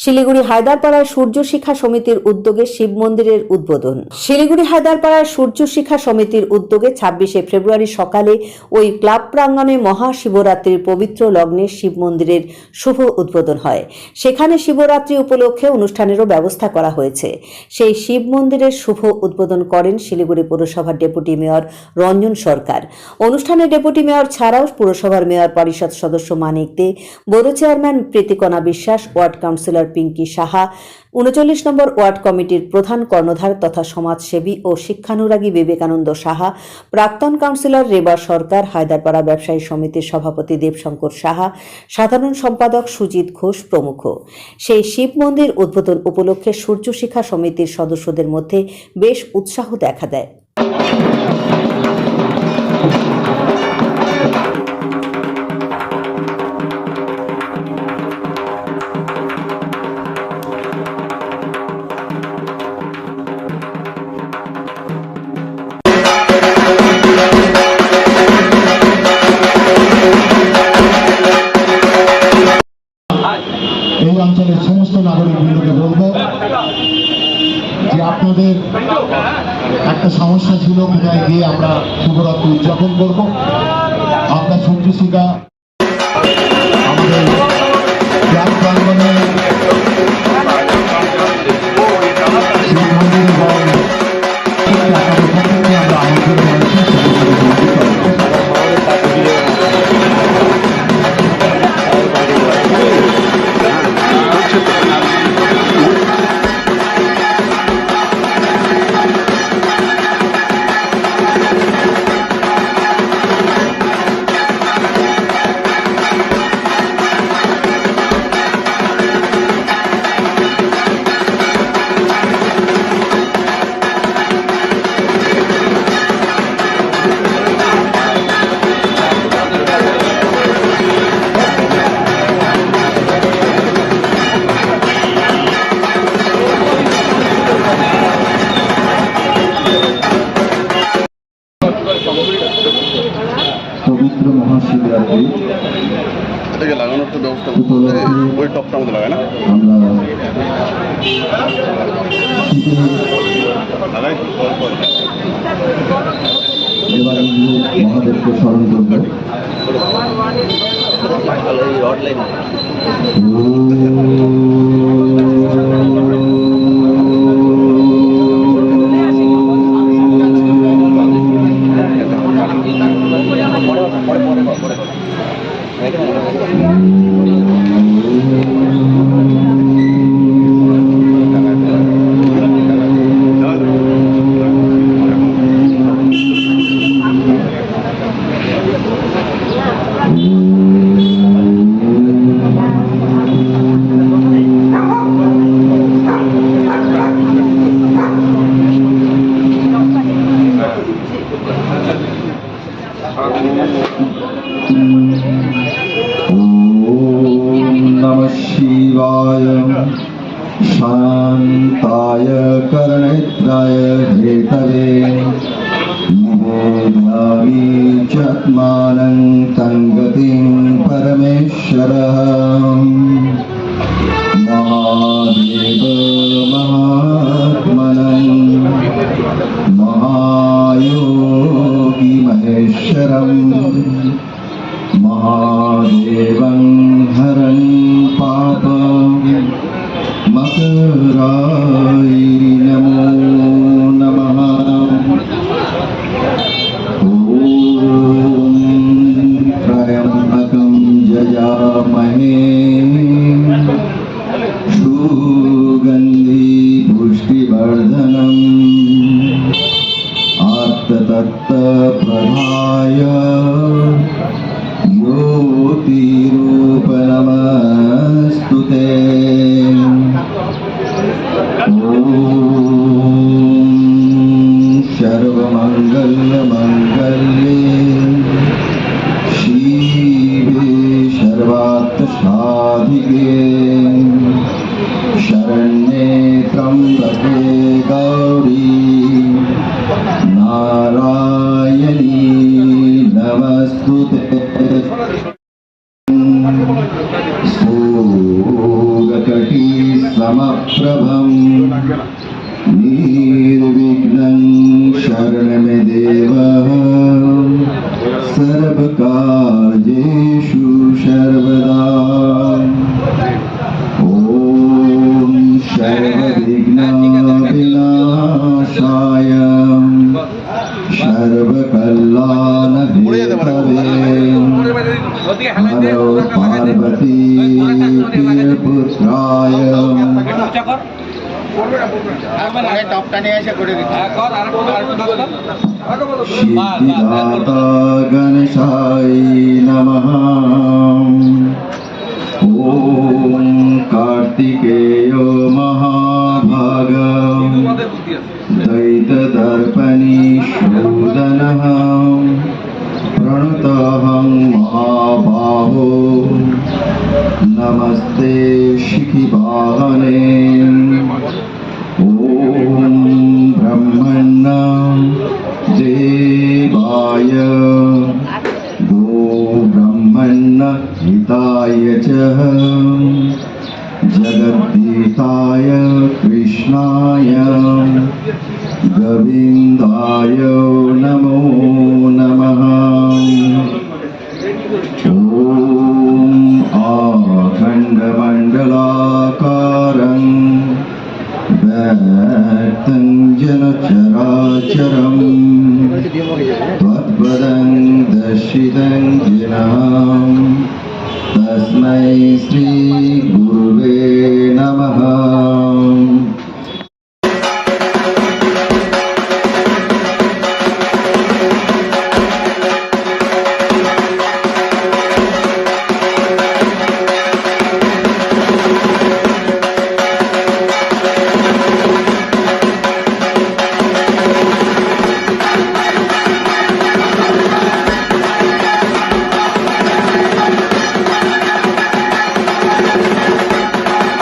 শিলিগুড়ি হায়দারপাড়ার সূর্য শিক্ষা সমিতির উদ্যোগে শিব মন্দিরের উদ্বোধন। শিলিগুড়ি হায়দারপাড়ার সূর্য শিক্ষা সমিতির উদ্যোগে ছাব্বিশে ফেব্রুয়ারি সকালে ওই ক্লাব প্রাঙ্গণে মহাশিবরাত্রির পবিত্র লগ্নে শিব মন্দিরের শুভ উদ্বোধন হয়। সেখানে শিবরাত্রি উপলক্ষে অনুষ্ঠানেরও ব্যবস্থা করা হয়েছে। সেই শিব মন্দিরের শুভ উদ্বোধন করেন শিলিগুড়ি পুরসভার ডেপুটি মেয়র রঞ্জন সরকার। অনুষ্ঠানে ডেপুটি মেয়র ছাড়াও পুরসভার মেয়র পরিষদ সদস্য মানিক দে বড় চেয়ারম্যান প্রীতিকণা বিশ্বাস, ওয়ার্ড কাউন্সিলর পিঙ্কি সাহা, উনচল্লিশ নম্বর ওয়ার্ড কমিটির প্রধান কর্ণধার তথা সমাজসেবী ও শিক্ষানুরাগী বিবেকানন্দ সাহা, প্রাক্তন কাউন্সিলর রেবা সরকার, হায়দারপাড়া ব্যবসায়ী সমিতির সভাপতি দেবশঙ্কর সাহা, সাধারণ সম্পাদক সুজিত ঘোষ প্রমুখ। সেই শিব মন্দির উদ্বোধন উপলক্ষে সূর্য শিক্ষা সমিতির সদস্যদের মধ্যে বেশ উৎসাহ দেখা দেয়। যে আপনাদের একটা সমস্যা ছিল কোথায় গিয়ে আমরা শুভরাত্রি উদযাপন করব। আমরা সন্তুষিকা আমাদের ক্লাব তো ব্যবস্থা করতে হবে। ওই টপটা আমাদের লাগায় না? আমরা শীতের লাগাই Thank mm -hmm. you. शिवाय। शान्ताय करणेत्राय हेतवे। निवेदयामि चात्मानं तङ्गतिं परमेश्वरः। महादेव महात्मनं महायोगी महेश्वरम् आर्तदत्तप्रभाय योतिरूपनमस्तु ते ॐ शरण्ये त्र्यम्बके गौरी। नारायणी नमस्तु स्तूगकटी समप्रभम् निर्विघ्नं शरणमे देवः सर्वकार्येषु सर्वदा। हरौ पार्वती प्रियपुत्राय सिद्धिदाता गणेशाय नमः ॐ कार्तिकेयो महाभाग दैतदर्पणि प्रणतहं महाबाहो। नमस्ते शिखिवाहने ॐ ब्रह्मण्ण देवाय। गो ब्रह्मण्ण हिताय च। जगद्दीताय कृष्णाय। गोविन्दाय। चरङ्गस्मै श्री